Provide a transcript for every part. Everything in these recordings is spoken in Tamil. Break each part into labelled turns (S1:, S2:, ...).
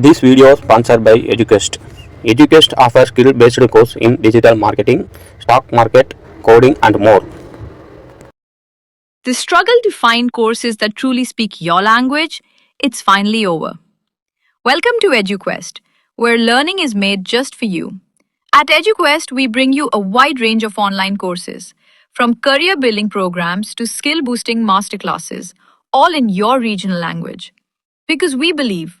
S1: This video is sponsored by Eduquest. Eduquest offers skill-based course in digital marketing, stock market, coding, and more.
S2: The struggle to find courses that truly speak your language, it's finally over. Welcome to EduQuest, where learning is made just for you. At EduQuest, we bring you a wide range of online courses, from career building programs to skill boosting masterclasses, all in your regional language. Because we believe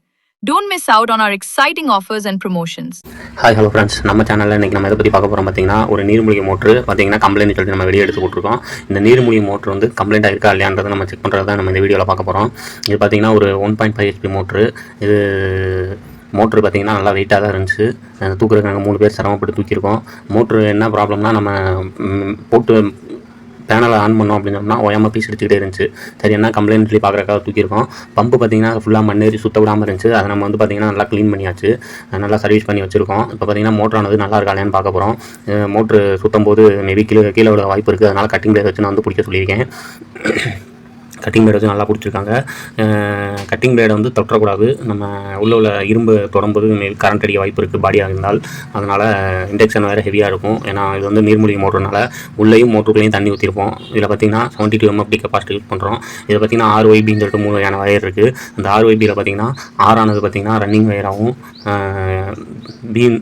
S2: don't miss out on our exciting offers and promotions
S1: hi hello friends நம்ம சேனலில் இன்றைக்கி நம்ம இதை பற்றி பார்க்க போகிறோம் பார்த்தீங்கன்னா ஒரு நீர்மூழ்கி மோட்ரு பார்த்தீங்கன்னா கம்ப்ளைண்ட் சொல்லிட்டு நம்ம வெளியே எடுத்து போட்டிருக்கோம் இந்த நீர்மூழ்கி மோட்ரு வந்து கம்ப்ளைண்ட் ஆயிருக்கா இல்லையான்றதை நம்ம செக் பண்ணுறது தான் நம்ம இந்த வீடியோவில் பார்க்க போகிறோம் இது பார்த்தீங்கன்னா ஒரு one point five HP motor. இது மோட்ரு பார்த்திங்கன்னா நல்லா வெயிட்டாக தான் இருந்துச்சு. தூக்குறதுக்கு நாங்கள் மூணு பேர் சிரமப்பட்டு தூக்கியிருக்கோம். மோட்ரு என்ன ப்ராப்ளம்னா நம்ம போட்டு பேனலை ஆன் பண்ணோம் அப்படின்னோம்னா ஓயாமல் பீஸ் அடிச்சுக்கிட்டே இருந்துச்சு. சரி என்ன கம்ப்ளைண்ட் சொல்லி பார்க்குறக்காக தூக்கியிருக்கோம். பம்பு பார்த்தீங்கன்னா ஃபுல்லாக மண்ணேறி சுத்த விடாமல் இருந்துச்சு. அதை நம்ம வந்து பார்த்தீங்கன்னா நல்லா க்ளீன் பண்ணியாச்சு. நல்லா சர்வீஸ் பண்ணி வச்சிருக்கோம். இப்போ பார்த்தீங்கன்னா மோட்டரானது நல்லா இருக்கா இல்லையான்னு பார்க்க போகிறோம் மோட்ரு சுத்தம் போது மேபி கீழே கீழே விட வாய்ப்பு இருக்குது அதனால் கட்டிங் பிளேஸ் வச்சு நான் வந்து பிடிக்க சொல்லியிருக்கேன். கட்டிங் பிளேட் வந்து நல்லா பிடிச்சிருக்காங்க. கட்டிங் பிளேடை வந்து தொட்டக்கூடாது. நம்ம உள்ள உள்ள இரும்பு தொடரும்போது கரண்ட் அடிக்க வாய்ப்பு இருக்குது பாடியாக இருந்தால். அதனால் இண்டக்ஷன் வேறு ஹெவியாக இருக்கும். ஏன்னா இது வந்து நீர்மூழ்கி மோட்டர்னால உள்ளேயும் மோட்டருக்குள்ளேயும் தண்ணி ஊற்றிருப்போம் இதில் பார்த்தீங்கன்னா seventy two MFD capacity use பண்ணுறோம் இதில் பார்த்தீங்கன்னா ஆறு ஒய்பின்னு சொல்லிட்டு மூணு வகையான வயர் இருக்குது அந்த ஆறு ஒய்பியில் பார்த்தீங்கன்னா ஆறானது பார்த்தீங்கன்னா ரன்னிங் வயராகவும் பீன்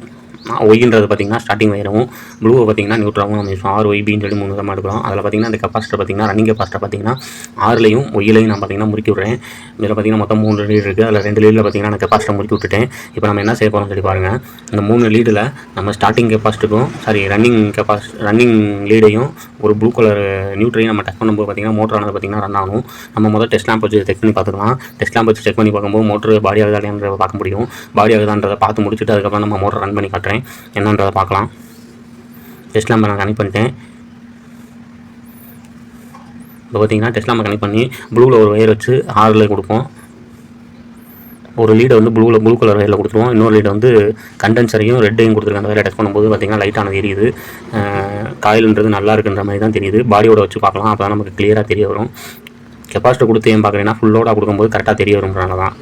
S1: ஒய்ன்றது பார்த்தீங்கன்னா ஸ்டார்டிங் வயரும் ப்ளூவை பார்த்தீங்கன்னா நியூட்ராவும் நம்ம யூஸ் ஆறு ஒய்பின்னு சொல்லி மூணு விதமாக எடுக்கிறோம் அதில் பார்த்தீங்கன்னா அந்த கெப்பாசிட்டர் பார்த்திங்கன்னா ரன்னிங் கெப்பாசிட்டர் பார்த்திங்கன்னா ஆறுலையும் ஒய்யிலையும் நான் பார்த்திங்கன்னா முறுக்கி விட்றேன். இதில் பார்த்தீங்கன்னா மொத்தம் மூணு லீடு இருக்குது அதில் ரெண்டு லீடில் பார்த்தீங்கன்னா நான் கெப்பாசிட்டர் முறுக்கி விட்டுட்டேன். இப்போ நம்ம என்ன செய்ய போகிறோம் சொல்லி பாருங்கள் இந்த மூணு லீடில் நம்ம ஸ்டார்டிங் கெப்பாசிட்டிக்கும் சாரி ரன்னிங் கெப்பாசி ரன்னிங் லீடையும் ஒரு ப்ளூ கலர் நியூட்ரையும் நம்ம டச் பண்ணும்போது பார்த்தீங்கன்னா மோட்டரானது பார்த்தீங்கன்னா ரன் ஆகும் நம்ம முதல் டெஸ்ட் லேம்ப் வச்சு செக் பண்ணி பார்த்துக்கலாம். டெஸ்ட் லேம்ப் வச்சு செக் பண்ணி பார்க்கும்போது மோட்டர் பாடி ஆகுதா பார்க்க முடியும். பாடி ஆகுதான்றதை பார்த்து முடிச்சுட்டு அதுக்கப்புறம் நம்ம மோட்டர் ரன் பண்ணி காட்டுறேன் என்னன்றதை பார்க்கலாம். டெஸ்ட் நம்பர் நான் கனெக்ட் பண்ணிட்டேன். இப்போ பார்த்தீங்கன்னா டெஸ்ட் நம்பர் கனெக்ட் பண்ணி ப்ளூவில் ஒரு ஒயர் வச்சு ஆறில் கொடுப்போம். ஒரு லீடை வந்து ப்ளூவில் ப்ளூ கலர் வயரில் கொடுத்துருவோம். இன்னொரு லீடை வந்து கண்டென்சரையும் ரெட்டையும் கொடுத்துருக்காங்க. அந்த வயரை டச் பண்ணும்போது பார்த்தீங்கன்னா லைட்டானது எரியுது. காயில்ன்றது நல்லா இருக்குன்ற மாதிரி தான் தெரியுது. பாடியோட வச்சு பார்க்கலாம். அப்போ தான் நமக்கு கிளியராக தெரிய வரும். கெப்பாசிட்டி கொடுத்து ஏன் பார்க்குறீங்கன்னா ஃபுல்லோட கொடுக்கும்போது கரெக்டாக தெரிய வரும்ன்றனால தான்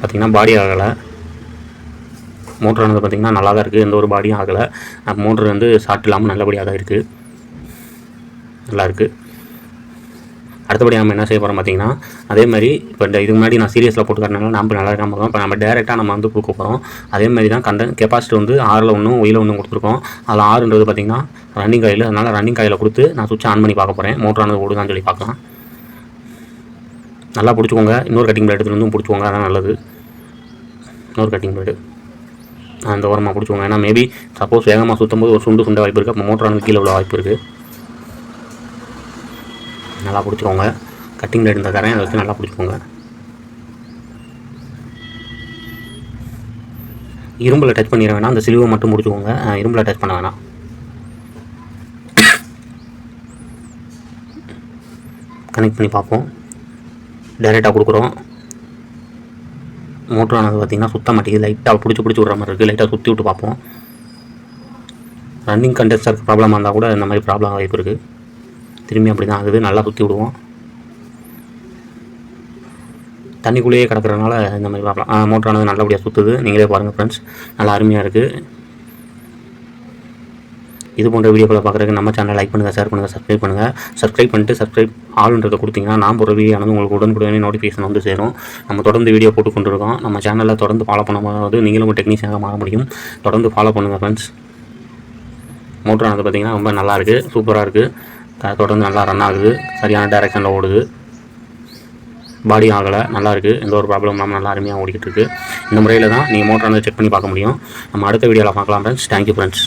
S1: பார்த்தீங்கன்னா பாடி ஆகலை. மோட்டரானது பார்த்திங்கன்னா நல்லா தான் இருக்குது எந்த ஒரு பாடியும் ஆகலை. மோட்ரு வந்து ஷார்ட் இல்லாமல் நல்லபடியாக தான் இருக்குது நல்லா இருக்குது அடுத்தபடி நம்ம என்ன செய்ய போகிறோம் பார்த்தீங்கன்னா அதே மாதிரி இப்போ இந்த இதுக்கு முன்னாடி நான் சீரியஸில் போட்டு நம்ம நல்லா இருக்காமல் போகிறோம் இப்போ நம்ம டேரெக்டாக நம்ம வந்து கொடுக்க போகிறோம் அதே மாதிரி தான் கண்ட கெப்பாசிட்டி வந்து ஆறில் ஒன்றும் ஒயில் ஒன்றும் கொடுத்துருக்கோம். அதில் ஆறுன்றது பார்த்தீங்கன்னா ரன்னிங் காயில் அதனால் ரன்னிங் காயில் கொடுத்து நான் சுவிட்ச் ஆன் பண்ணி பார்க்க போகிறேன் மோட்டரானது ஓடுதான்னு சொல்லி பார்க்கலாம். நல்லா பிடிச்சிக்கோங்க. இன்னொரு கட்டிங் பிளேட் எடுத்துகிட்டு பிடிச்சிக்கோங்க. அதான் நல்லது. இன்னொரு கட்டிங் பிளேடு அந்த ஓரமாக பிடிச்சிக்கோங்க ஏன்னா மேபி சப்போஸ் வேகமாக சுற்றும் போது ஒரு சுண்டு சுண்ட வாய்ப்பு இருக்குது அப்போ மோட்டரானது கீழே உள்ள வாய்ப்பு இருக்குது நல்லா பிடிச்சிக்கோங்க கட்டிங் பிளேட் இந்த தரேன் அதை வச்சு நல்லா பிடிச்சிக்கோங்க இரும்பில் டச் பண்ணிட வேணாம். அந்த சிலுவை மட்டும் முடிச்சுக்கோங்க. இரும்பில் டச் பண்ண வேணாம். கனெக்ட் பண்ணி பார்ப்போம். டைரெக்டாக கொடுக்குறோம். மோட்டரானது பார்த்திங்கன்னா சுத்த மாட்டேங்குது. லைட்டாக பிடிச்சி பிடிச்சி விட்ற மாதிரி இருக்குது லைட்டாக சுற்றி விட்டு பார்ப்போம். ரன்னிங் கண்டெஸ்டருக்கு ப்ராப்ளமாக இருந்தால் கூட இந்த மாதிரி ப்ராப்ளம் வாய்ப்பு இருக்குது திரும்பி அப்படி தான் ஆகுது. நல்லா சுற்றி விடுவோம். தண்ணிக்குள்ளேயே கிடக்கிறதுனால இந்த மாதிரி ப்ராப்ளம் மோட்டரானது நல்லபடியாக சுற்றுது நீங்களே பாருங்கள் ஃப்ரெண்ட்ஸ் நல்லா அருமையாக இருக்குது இது போன்ற வீடியோக்களை பார்க்குறதுக்கு நம்ம சேனலை லைக் பண்ணுங்கள் ஷேர் பண்ணுங்கள் சப்ஸ்கிரைப் பண்ணுங்கள் சப்ஸ்கிரைப் பண்ணிட்டு சப்ஸ்கிரைப் ஆளுன்றதை கொடுத்தீங்கன்னா நான் போகிற வீடியோ ஆனது உங்களுக்கு உடனுக்குடனே நோட்டிஃபிகேஷன் வந்து சேரும். நம்ம தொடர்ந்து வீடியோ போட்டு கொண்டிருக்கோம். நம்ம சேனலில் தொடர்ந்து ஃபாலோ பண்ணும்போது நீங்களும் ஒரு டெக்னீஷியனாக மாற முடியும். தொடர்ந்து ஃபாலோ பண்ணுங்கள் ஃப்ரெண்ட்ஸ் மோட்டரானது பார்த்தீங்கன்னா ரொம்ப நல்லா இருக்குது சூப்பராக இருக்குது தொடர்ந்து நல்லா ரன் ஆகுது. சரியான டைரெக்ஷனில் ஓடுது. பாடி ஆகலை நல்லா இருக்குது எந்த ஒரு ப்ராப்ளம் இல்லாமல் நல்லா அருமையாக ஓடிக்கிட்டு இருக்குது இந்த முறையில் தான் நீங்கள் மோட்டரானது செக் பண்ணி பார்க்க முடியும். நம்ம அடுத்த வீடியோவில் பார்க்கலாம் ஃப்ரெண்ட்ஸ் தேங்க்யூ ஃப்ரெண்ட்ஸ்